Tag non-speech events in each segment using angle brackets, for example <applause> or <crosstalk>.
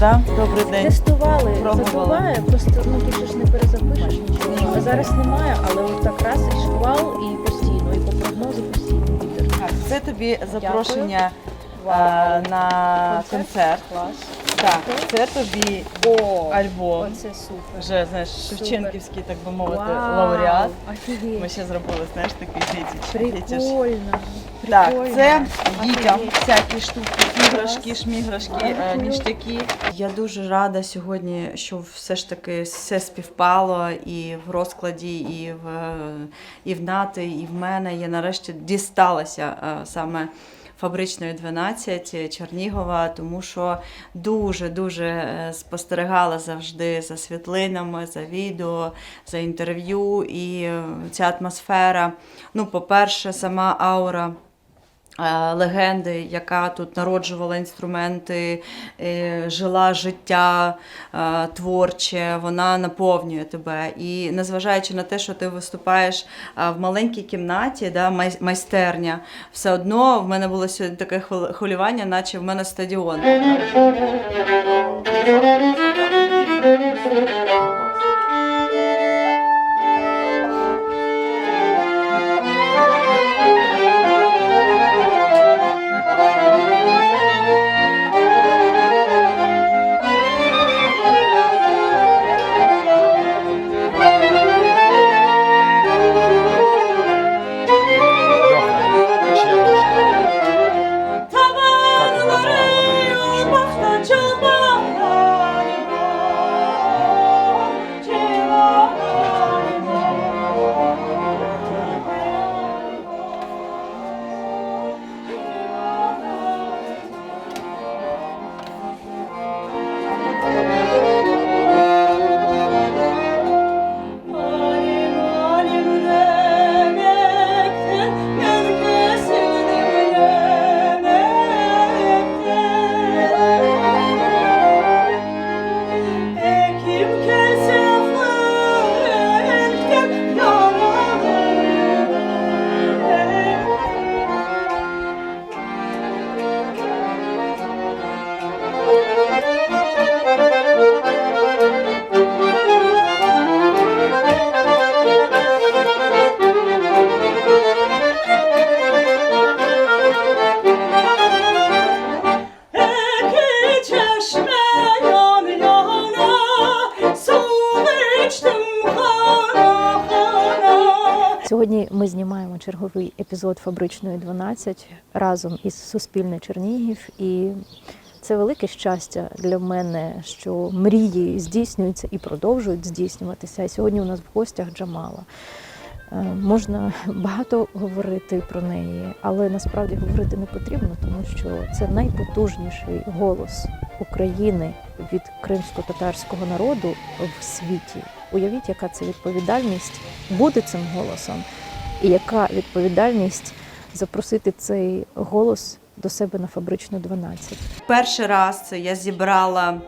да? Добрий день. Тестували, забуває, просто ну же ж не перезапишеш нічого. А зараз немає, але от так раз і шквал, і постійно, і по прогнозу постійно вітер. Так, це тобі запрошення е, на Концерт? Клас. Так, це тобі О, альбом. оце супер. Вже знаєш, Шевченківський, так би мовити, Вау, лауреат. Офігеть. Ми ще зробили, знаєш, такий фітіч. фітіш. Прикольно. Так, прикольно. це дітям всякі штуки, іграшки, шміграшки, е, ніштяки. Я дуже рада сьогодні, що все ж таки все співпало і в розкладі, і в, і в Нати, і в мене. Я нарешті дісталася е, саме. Фабричної 12 Чернігова, тому що дуже-дуже е, спостерігала завжди за світлинами, за відео, за інтерв'ю. І ця атмосфера, ну, по-перше, сама аура легенди, яка тут народжувала інструменти, е, жила життя е, творче, вона наповнює тебе. І незважаючи на те, що ти виступаєш е, в маленькій кімнаті, да, майстерня, все одно в мене було сьогодні таке хвил- хвилювання, наче в мене стадіон. Черговий епізод фабричної 12 разом із Суспільне Чернігів. І це велике щастя для мене, що мрії здійснюються і продовжують здійснюватися. Сьогодні у нас в гостях Джамала. Е, Можна багато говорити про неї, але насправді говорити не потрібно, тому що це найпотужніший голос України від кримсько-татарського народу в світі. Уявіть, яка це відповідальність бути цим голосом, і яка відповідальність запросити цей голос до себе на фабричну 12. Перший раз я зібрала.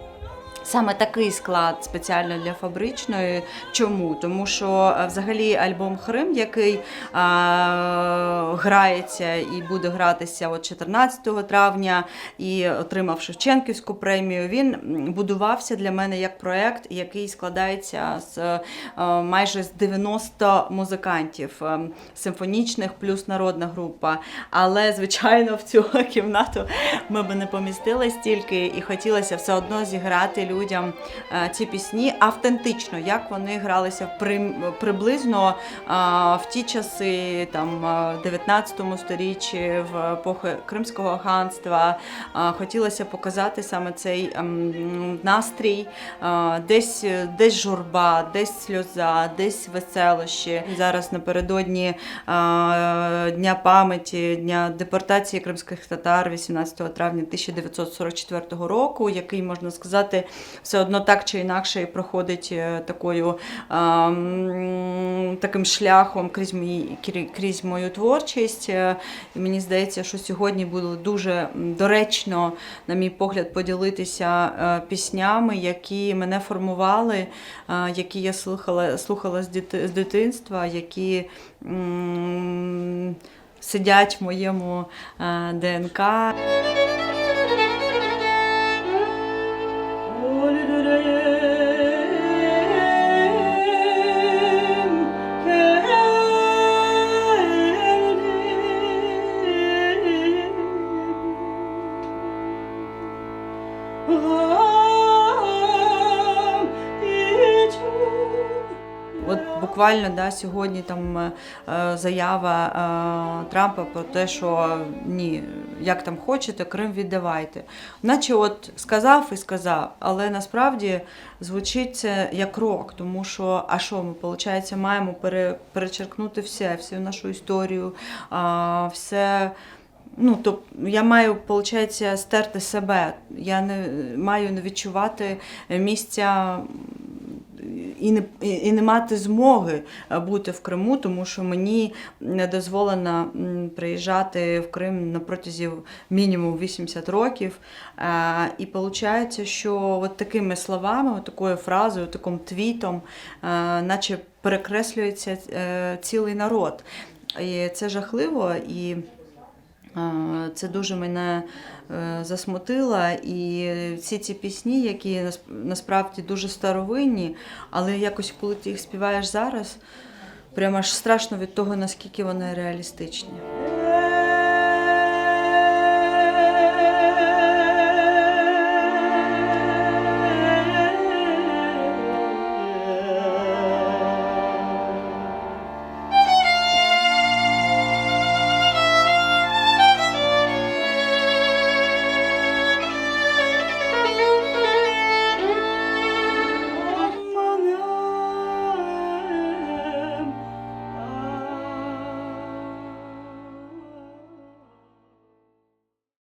Саме такий склад спеціально для фабричної. Чому? Тому що е, взагалі альбом Хрим, який а, грається і буде гратися от 14 травня, і отримав Шевченківську премію. Він будувався для мене як проект, який складається з е, майже з 90 музикантів е, симфонічних плюс народна група. Але звичайно в цю <laughs> кімнату ми би не помістились стільки, і хотілося все одно зіграти людям е, ці пісні автентично, як вони гралися при, приблизно е, в ті часи, там е, 19 сторіччі, в епохи Кримського ханства. Е, Хотілося показати саме цей ем, настрій, е, десь, десь журба, десь сльоза, десь веселощі. Зараз напередодні е, Дня пам'яті, Дня депортації кримських татар 18 травня 1944 року, який можна сказати, все одно так чи інакше проходить е, такою ем, таким шляхом крізь крі- крізь мою творчість. Е, І мені здається, що сьогодні було дуже доречно, на мій погляд, поділитися е, піснями, які мене формували, які я слухала, слухала з, дитинства, які сидять в моєму ДНК. Буквально да, сьогодні там е, е, заява е, Трампа про те, що ні, як там хочете, Крим віддавайте. Наче от сказав і сказав, але насправді звучить це як крок, тому що, а що ми, виходить, маємо пере, перечеркнути все, всю нашу історію, все. Ну, то я маю, виходить, стерти себе. Я не маю не відчувати місця і не, і не мати змоги е, бути в Криму, тому що мені не дозволено приїжджати в Крим на протязі мінімум 80 років. Е, І виходить, що от такими словами, от такою фразою, таким твітом, е, наче перекреслюється цілий народ. І це жахливо і. Це дуже мене е, засмутило, і всі ці пісні, які нас- насправді дуже старовинні, але якось коли ти їх співаєш зараз, прямо аж страшно від того, наскільки вони реалістичні.